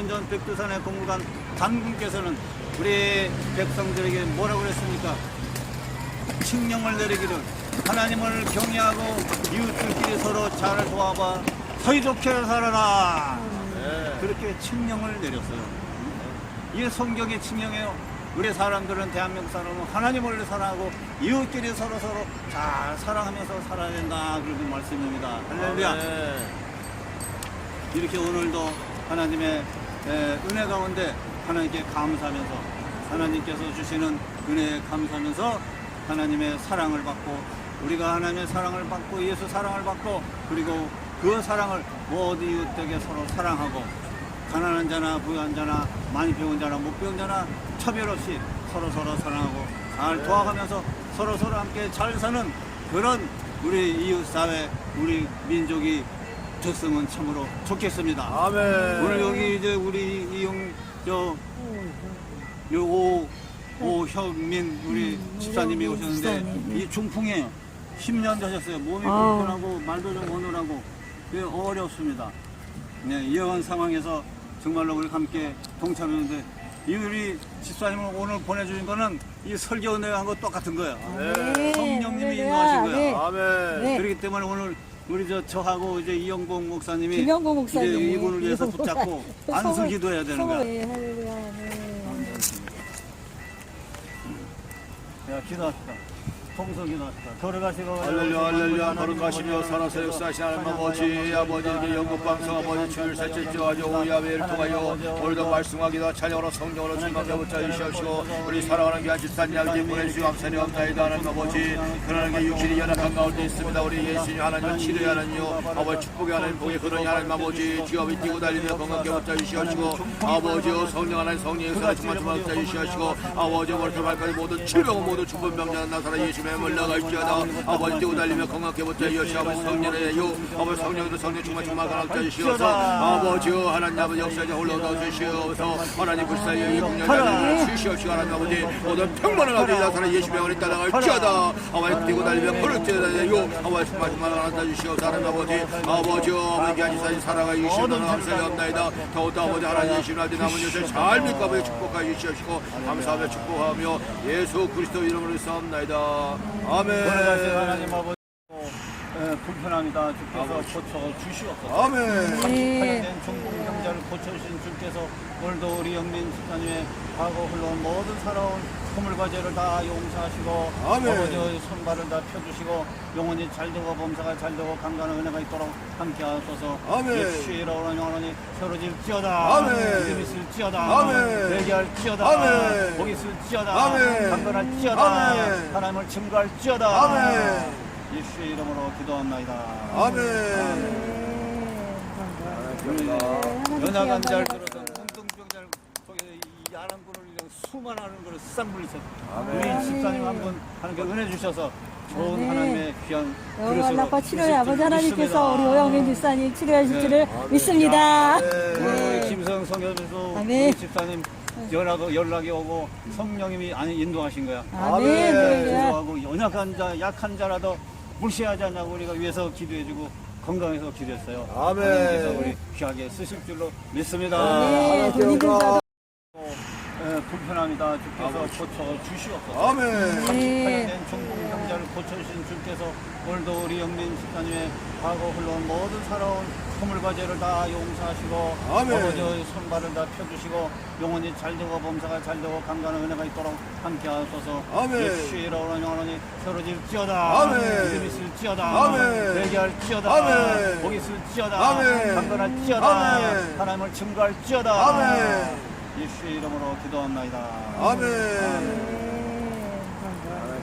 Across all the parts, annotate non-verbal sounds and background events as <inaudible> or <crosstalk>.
2000년 전 백두산에 공무간 단군께서는 우리 백성들에게 뭐라고 그랬습니까? 칙령을 내리기를 하나님을 경외하고 이웃들끼리 서로 잘 도와봐. 사이좋게 살아라. 그렇게 칙령을 내렸어요. 이게 성경의 칙령이에요. 우리 사람들은 대한민국 사람은 하나님을 사랑하고 이웃끼리 서로 서로 잘 사랑하면서 살아야 된다. 그런 말씀입니다. 할렐루야. 이렇게 오늘도 하나님의 에, 은혜 가운데 하나님께 감사하면서 하나님께서 주시는 은혜에 감사하면서 하나님의 사랑을 받고 우리가 하나님의 사랑을 받고 예수 사랑을 받고 그리고 그 사랑을 모든 이웃에게 서로 사랑하고 가난한 자나 부유한 자나 많이 배운 자나 못 배운 자나 차별 없이 서로 서로 사랑하고 잘 도와가면서 서로 서로 함께 잘 사는 그런 우리 이웃 사회 우리 민족이 됐으면 참으로 좋겠습니다. 아멘. 오늘 여기 이제 우리 이용 저 요오 오형민 우리 집사님이 오형민 오셨는데. 이 중풍에 10년 되셨어요. 몸이 아우. 불편하고 말도 좀 어눌하고 예, 어렵습니다. 네, 이런 상황에서 정말로 우리 함께 동참했는데 이 우리 집사님을 오늘 보내주신 거는 이 설교 내용하고 똑같은 거예요. 네, 성령님이 할렐루야. 인도하신 거야. 네. 아멘. 네. 그렇기 때문에 오늘 우리 저 저하고 이제 이영봉 목사님이 목사님. 이제 이분을 위해서 붙잡고 <laughs> 목사님. 안수 기도해야 되는 거야. 네, 할렐루야. 네. 야 기도합시다. 통성 기도합시다. 걸어가시고 할렐루야 할렐루야. 거룩하시며 살아서 역사하신 하나님 아버지 아버지에게 영국방송 아버지 주일 셋째 주 아주 오야외를 통하여 오늘도 말씀하기도 찬양으로 성령으로 충만케 붙자 주시옵시고 우리 사랑하는 귀한 집사님 아버지 보내주시고 감사히 감사이다 하나님 아버지 그러는 게 육신이 연약한 가운데 있습니다. 우리 예수님 하나님 치료의 하나님요 아버지 축복의 하나님 복의 그런 하나님 아버지 지업이 뛰고 달리며 건강케 붙자 주시옵시고 아버지요 성령 하나님 성령의 은혜를 충만 충만 붙자 주시옵시고 아버지 머리부터 발까지 모든 질병 모든 중분 병장 나사라 예수님 의 물러 갈지어다. 아버지 뛰고 달리며 건강케 붙자 주시옵시고 아버지 성령의 요. 아버지 성령으로 성령 충만 충만 가라앉혀 주시옵소서 아버지요 하나님 아버지 역사에 올라오다 주시옵소서. 하나님 불사의 공연을 주시옵시고 하나님 아버지. 모든 평만을 아버지 나사라 예수님의 은혜 따라갈지어다. 아버지 뛰고 달리며 걸을지어다 요. 아버지 충만 충만 가라앉혀 주시옵소서 하나님 아버지. 아버지요 아버지 아지사지 살아가 주시옵소서 없나이다. 더욱더 아버지 하나님 예수님 아버지 남은 여생 잘 믿고 아버지 축복하여 주시옵시고 감사하며 축복하며 예수 그리스도 이름으로 싸움나이다 아멘 하나님 아버지 예, 불편합니다. 주께서 고쳐 주시옵소서. 아멘 네. 하나님 중풍 병자를 고쳐주신 주께서 오늘도 우리 영민 집사님의 과거 흘러온 모든 살아온 허물과 죄를 다 용서하시고 아멘. 아버지 손발을 다 펴주시고 영원히 잘되고 범사가 잘되고 강간한 은혜가 있도록 함께 하소서 아멘. 예수의 이름으로 영원히 세워질지어다 아멘. 믿음 있을지어다 아멘. 회개할지어다 아멘. 복이 있을지어다 아멘. 강건할지어다 아멘. 하나님을 증거할지어다 아멘 예수의 이름으로 기도합나이다 아멘 연약한 자를 들어서 운동병자를 속에 이 이런 수많은 것을 쌍물리셔서 우리 집사님 한분 하나님께 은혜 주셔서 좋은 아멘. 하나님의 귀한 영원한 아빠 치료의 아버지 줄 하나님께서 믿습니다. 우리 오영민 집사님 치료하실 네. 줄을 믿습니다. 우리 네. 김성 성교에서 아멘. 우리 집사님 연락, 연락이 오고 성령님이 아니 인도하신 거야. 아멘. 할렐루야. 기도하고 연약한 자, 약한 자라도 무시하지 않냐고 우리가 위해서 기도해주고 건강해서 기도했어요. 아멘. 하나님께서 우리 귀하게 쓰실 줄로 믿습니다. 네, 돈 있는 자도 예, 불편합니다. 주께서 고쳐 주시옵소서. 아멘 네. 하나님 중풍 병자를 고쳐주신 주께서 오늘도 우리 영민 집사님의 과거 흘러온 모든 살아온 허물과 죄를 다 용서하시고 아멘. 아버지 손발을 다 펴주시고 영원히 잘되고 범사가 잘되고 강간한 은혜가 있도록 함께 하소서 아멘. 예수의 이름으로 영원히 세워질지어다 아멘. 믿음 있을지어다 아멘. 회개할지어다 아멘. 복이 있을지어다 아멘. 강건할지어다 아멘. 하나님을 증거할지어다 아멘 예수의 이름으로 기도합나이다 아멘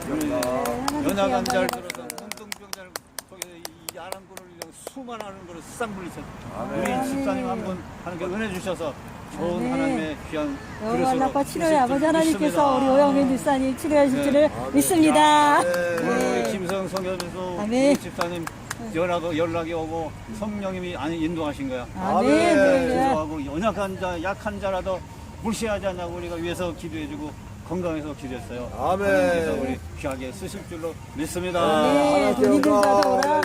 하나님께 연약한 자를 영광을 들어서 운동병자를 속에 이 아랑군을 이런 수많은 것을 쌍물리셔서 아멘. 우리 집사님 한 분 하나님께 은혜 주셔서 좋은 아멘. 하나님의 귀한 영원한 그릇으로 아빠 치료의 아버지 줄 하나님께서. 우리 오영민 집사님 치료하실 네. 줄을 믿습니다. 오늘 우리 네. 김성 성교에서 아멘. 우리 집사님 연락, 연락이 오고 성령님이 아니 인도하신 거야. 아멘. 기도하고 연약한 자, 약한 자라도 무시하지 않냐고 우리가 위해서 기도해주고 건강해서 기도했어요. 아멘. 하나님께서 우리 귀하게 쓰실 줄로 믿습니다. 네, 돈 있는 자도 오라.